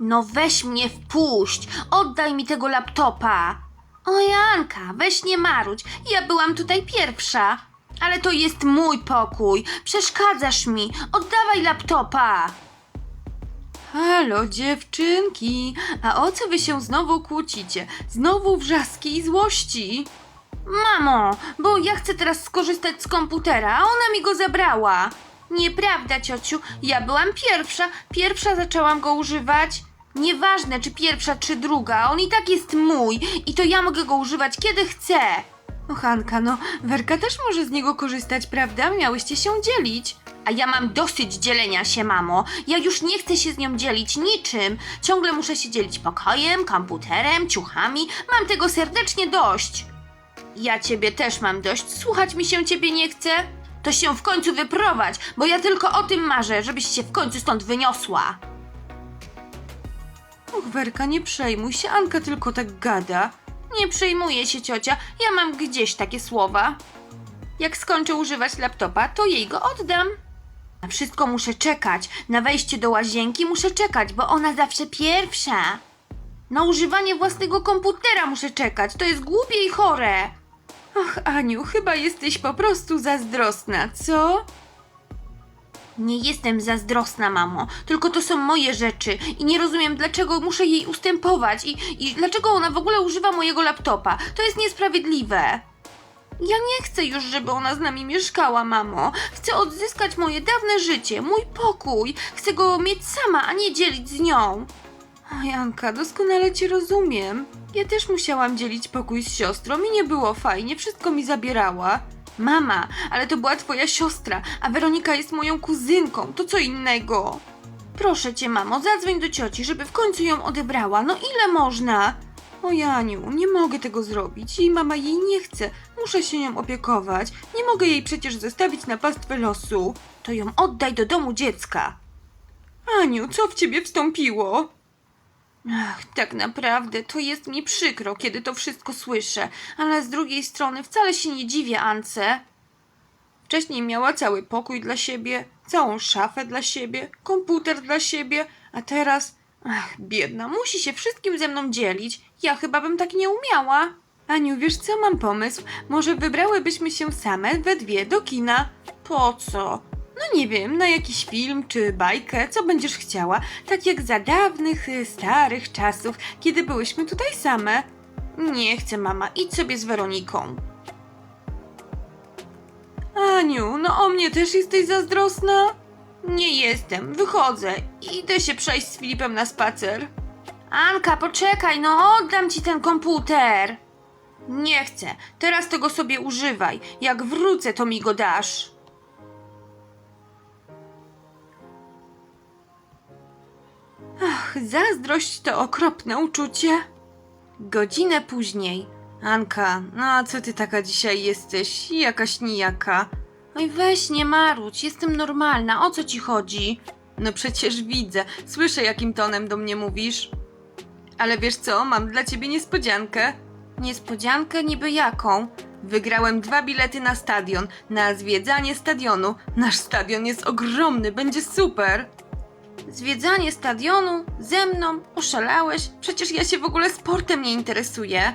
No weź mnie wpuść, oddaj mi tego laptopa. O Janka, weź nie marudź, ja byłam tutaj pierwsza. Ale to jest mój pokój, przeszkadzasz mi, oddawaj laptopa. Halo, dziewczynki, a o co wy się znowu kłócicie? Znowu wrzaski i złości. Mamo, bo ja chcę teraz skorzystać z komputera, a ona mi go zabrała. Nieprawda, ciociu, ja byłam pierwsza, pierwsza zaczęłam go używać. Nieważne, czy pierwsza, czy druga, on i tak jest mój i to ja mogę go używać kiedy chcę. No Hanka, no, Werka też może z niego korzystać, prawda? Miałyście się dzielić. A ja mam dosyć dzielenia się, mamo. Ja już nie chcę się z nią dzielić niczym. Ciągle muszę się dzielić pokojem, komputerem, ciuchami. Mam tego serdecznie dość. Ja ciebie też mam dość. Słuchać mi się ciebie nie chce? To się w końcu wyprowadź, bo ja tylko o tym marzę, żebyś się w końcu stąd wyniosła. Och, Werka, nie przejmuj się, Anka tylko tak gada. Nie przejmuję się, ciocia, ja mam gdzieś takie słowa. Jak skończę używać laptopa, to jej go oddam. Na wszystko muszę czekać. Na wejście do łazienki muszę czekać, bo ona zawsze pierwsza. Na używanie własnego komputera muszę czekać. To jest głupie i chore. Ach, Aniu, chyba jesteś po prostu zazdrosna, co? Nie jestem zazdrosna, mamo, tylko to są moje rzeczy i nie rozumiem, dlaczego muszę jej ustępować i, i dlaczego ona w ogóle używa mojego laptopa. To jest niesprawiedliwe. Ja nie chcę już, żeby ona z nami mieszkała, mamo. Chcę odzyskać moje dawne życie, mój pokój. Chcę go mieć sama, a nie dzielić z nią. O, Janka, doskonale cię rozumiem. Ja też musiałam dzielić pokój z siostrą i nie było fajnie, wszystko mi zabierała. Mama, ale to była twoja siostra, a Weronika jest moją kuzynką, to co innego. Proszę cię, mamo, zadzwoń do cioci, żeby w końcu ją odebrała. No ile można? O Janiu, nie mogę tego zrobić. Jej mama jej nie chce. Muszę się nią opiekować. Nie mogę jej przecież zostawić na pastwę losu. To ją oddaj do domu dziecka. Aniu, co w ciebie wstąpiło? Ach, tak naprawdę to jest mi przykro, kiedy to wszystko słyszę, ale z drugiej strony wcale się nie dziwię Ance. Wcześniej miała cały pokój dla siebie, całą szafę dla siebie, komputer dla siebie, a teraz, ach, biedna, musi się wszystkim ze mną dzielić. Ja chyba bym tak nie umiała. Aniu, wiesz co, mam pomysł. Może wybrałybyśmy się same we dwie do kina. Po co? No nie wiem, na jakiś film czy bajkę, co będziesz chciała, tak jak za dawnych, y, starych czasów, kiedy byłyśmy tutaj same. Nie chcę, mama, idź sobie z Weroniką. Aniu, no o mnie też jesteś zazdrosna? Nie jestem, wychodzę. Idę się przejść z Filipem na spacer. Anka, poczekaj, no oddam ci ten komputer. Nie chcę, teraz tego sobie używaj. Jak wrócę, to mi go dasz. Ach, zazdrość to okropne uczucie. Godzinę później. Anka, no co ty taka dzisiaj jesteś? Jakaś nijaka. Oj, weź nie marudź, jestem normalna, o co ci chodzi? No przecież widzę, słyszę jakim tonem do mnie mówisz. Ale wiesz co, mam dla ciebie niespodziankę. Niespodziankę niby jaką? Wygrałem dwa bilety na stadion, na zwiedzanie stadionu. Nasz stadion jest ogromny, będzie super. Zwiedzanie stadionu? Ze mną? Oszalałeś? Przecież ja się w ogóle sportem nie interesuję.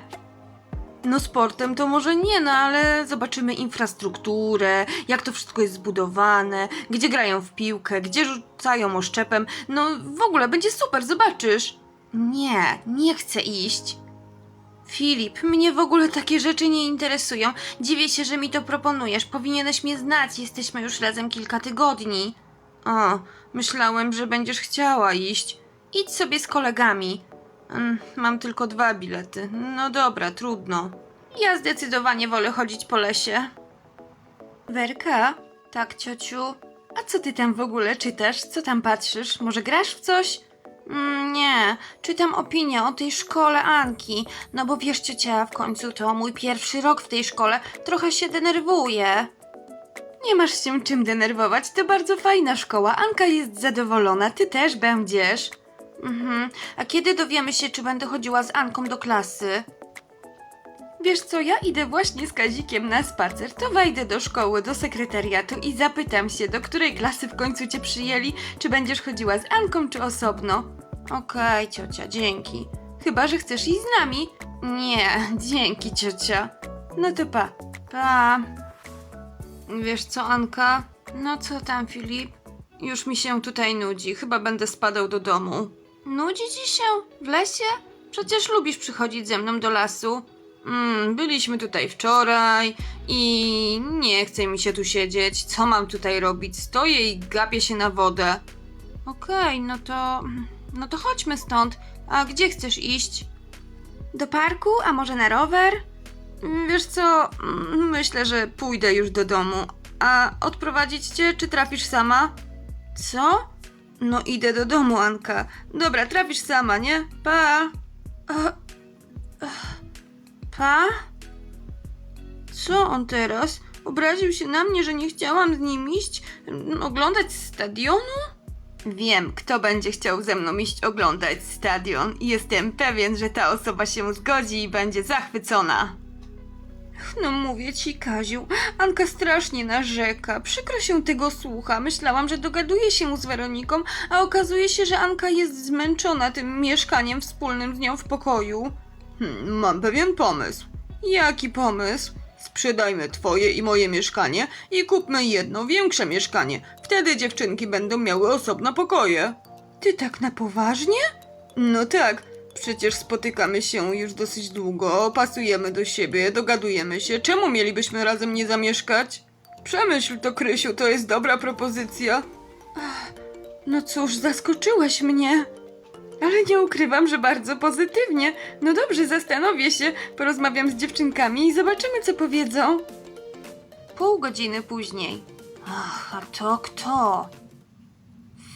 No sportem to może nie, no ale zobaczymy infrastrukturę, jak to wszystko jest zbudowane, gdzie grają w piłkę, gdzie rzucają oszczepem. No w ogóle będzie super, zobaczysz. Nie, nie chcę iść. Filip, mnie w ogóle takie rzeczy nie interesują. Dziwię się, że mi to proponujesz. Powinieneś mnie znać, jesteśmy już razem kilka tygodni. O, myślałem, że będziesz chciała iść. Idź sobie z kolegami. Mm, Mam tylko dwa bilety. No dobra, trudno. Ja zdecydowanie wolę chodzić po lesie. Werka? Tak, ciociu? A co ty tam w ogóle czytasz? Co tam patrzysz? Może grasz w coś? Mm, nie, czytam opinię o tej szkole Anki. No bo wiesz, ciocia, w końcu to mój pierwszy rok w tej szkole. Trochę się denerwuję. Nie masz się czym denerwować, to bardzo fajna szkoła. Anka jest zadowolona, ty też będziesz. Mhm. A kiedy dowiemy się, czy będę chodziła z Anką do klasy? Wiesz co, ja idę właśnie z Kazikiem na spacer, to wejdę do szkoły, do sekretariatu i zapytam się, do której klasy w końcu cię przyjęli, czy będziesz chodziła z Anką, czy osobno. Okej, ciocia, dzięki. Chyba, że chcesz iść z nami? Nie, dzięki, ciocia. No to pa. Pa. Wiesz co, Anka? No co tam, Filip? Już mi się tutaj nudzi. Chyba będę spadał do domu. Nudzi ci się? W lesie? Przecież lubisz przychodzić ze mną do lasu. Mm, byliśmy tutaj wczoraj i nie chce mi się tu siedzieć. Co mam tutaj robić? Stoję i gapię się na wodę. Okej, no to. No to chodźmy stąd. A gdzie chcesz iść? Do parku, a może na rower? Mm, Wiesz co, mm, myślę, że pójdę już do domu. A odprowadzić cię, czy trafisz sama? Co? No idę do domu, Anka. Dobra, trafisz sama, nie? Pa. Pa? Co on teraz? Obraził się na mnie, że nie chciałam z nim iść? mm, Oglądać stadionu? Wiem, kto będzie chciał ze mną iść oglądać stadion jestem pewien, że ta osoba się zgodzi i będzie zachwycona. No mówię ci, Kaziu, Anka strasznie narzeka. Przykro się tego słucha. Myślałam, że dogaduje się z Weroniką, a okazuje się, że Anka jest zmęczona tym mieszkaniem wspólnym z nią w pokoju. Hmm, mam pewien pomysł. Jaki pomysł? Sprzedajmy twoje i moje mieszkanie i kupmy jedno większe mieszkanie. Wtedy dziewczynki będą miały osobno pokoje. Ty tak na poważnie? No tak. Przecież spotykamy się już dosyć długo, pasujemy do siebie, dogadujemy się. Czemu mielibyśmy razem nie zamieszkać? Przemyśl to, Krysiu, to jest dobra propozycja. No cóż, zaskoczyłeś mnie. Ale nie ukrywam, że bardzo pozytywnie. No dobrze, zastanowię się, porozmawiam z dziewczynkami i zobaczymy, co powiedzą. Pół godziny później. Ach, a to kto?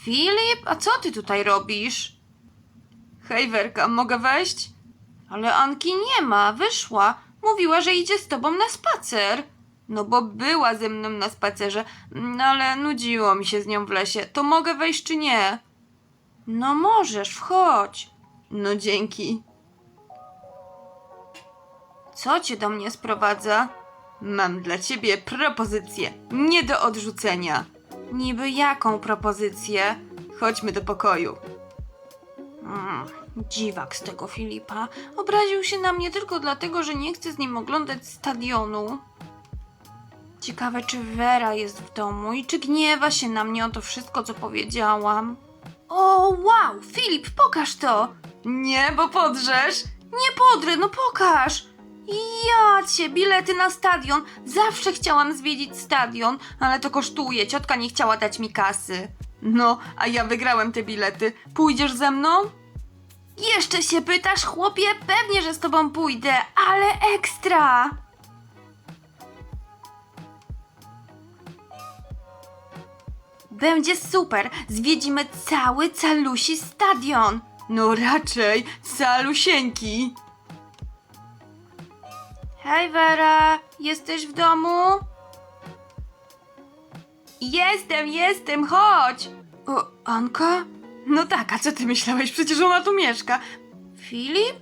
Filip, a co ty tutaj robisz? Hej, Werka, mogę wejść? Ale Anki nie ma, wyszła. Mówiła, że idzie z tobą na spacer. No bo była ze mną na spacerze, no ale nudziło mi się z nią w lesie. To mogę wejść czy nie? No możesz, wchodź. No dzięki. Co cię do mnie sprowadza? Mam dla ciebie propozycję, nie do odrzucenia. Niby jaką propozycję? Chodźmy do pokoju. Mm, dziwak z tego Filipa. Obraził się na mnie tylko dlatego, że nie chce z nim oglądać stadionu. Ciekawe, czy Vera jest w domu i czy gniewa się na mnie o to wszystko, co powiedziałam. O, wow! Filip, pokaż to! Nie, bo podrzesz. Nie podrę, no pokaż! Ja cię, bilety na stadion. Zawsze chciałam zwiedzić stadion, ale to kosztuje. Ciotka nie chciała dać mi kasy. No, a ja wygrałem te bilety. Pójdziesz ze mną? Jeszcze się pytasz, chłopie? Pewnie, że z tobą pójdę, ale ekstra! Będzie super! Zwiedzimy cały calusi stadion! No raczej, calusieńki! Hej Vera, jesteś w domu? Jestem, jestem, chodź! O, Anka? No tak, a co ty myślałeś? Przecież ona tu mieszka. Filip?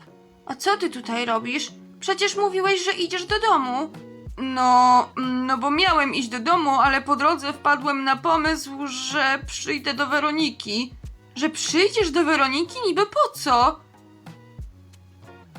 A co ty tutaj robisz? Przecież mówiłeś, że idziesz do domu. No, no bo miałem iść do domu, ale po drodze wpadłem na pomysł, że przyjdę do Weroniki. Że przyjdziesz do Weroniki niby po co?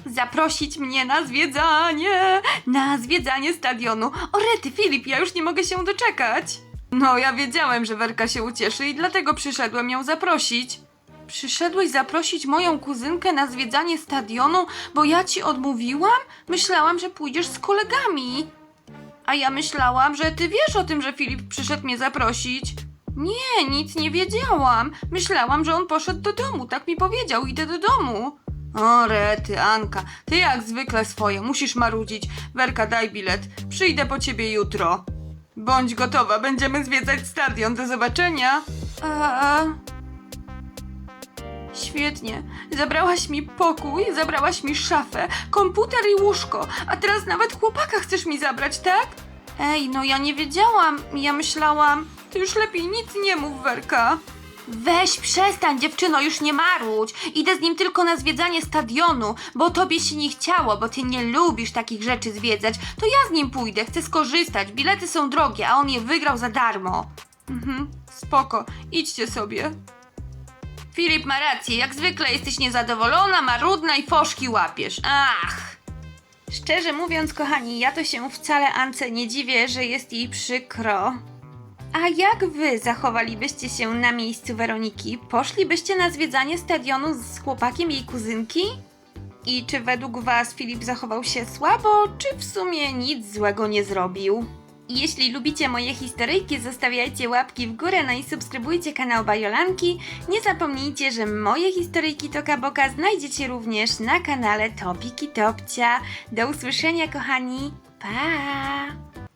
Zaprosić mnie na zwiedzanie, na zwiedzanie stadionu. O rety, Filip, ja już nie mogę się doczekać. No, ja wiedziałem, że Werka się ucieszy i dlatego przyszedłem ją zaprosić. Przyszedłeś zaprosić moją kuzynkę na zwiedzanie stadionu, bo ja ci odmówiłam? Myślałam, że pójdziesz z kolegami. A ja myślałam, że ty wiesz o tym, że Filip przyszedł mnie zaprosić. Nie, nic nie wiedziałam. Myślałam, że on poszedł do domu. Tak mi powiedział, idę do domu. O, rety, Anka, ty jak zwykle swoje, musisz marudzić. Werka, daj bilet. Przyjdę po ciebie jutro. Bądź gotowa, będziemy zwiedzać stadion. Do zobaczenia. A... Świetnie. Zabrałaś mi pokój, zabrałaś mi szafę, komputer i łóżko, a teraz nawet chłopaka chcesz mi zabrać, tak? Ej, no ja nie wiedziałam. Ja myślałam. Ty już lepiej nic nie mów, Werka. Weź, przestań, dziewczyno, już nie marudź. Idę z nim tylko na zwiedzanie stadionu, bo tobie się nie chciało, bo ty nie lubisz takich rzeczy zwiedzać. To ja z nim pójdę, chcę skorzystać. Bilety są drogie, a on je wygrał za darmo. Mhm, spoko, idźcie sobie. Filip ma rację, jak zwykle jesteś niezadowolona, marudna i foszki łapiesz. Ach! Szczerze mówiąc, kochani, ja to się wcale Ance nie dziwię, że jest jej przykro. A jak wy zachowalibyście się na miejscu Weroniki? Poszlibyście na zwiedzanie stadionu z chłopakiem jej kuzynki? I czy według was Filip zachował się słabo, czy w sumie nic złego nie zrobił? Jeśli lubicie moje historyjki, zostawiajcie łapki w górę, no i subskrybujcie kanał Bajolanki. Nie zapomnijcie, że moje historyjki Toka Boka znajdziecie również na kanale Topiki Topcia. Do usłyszenia, kochani. Pa!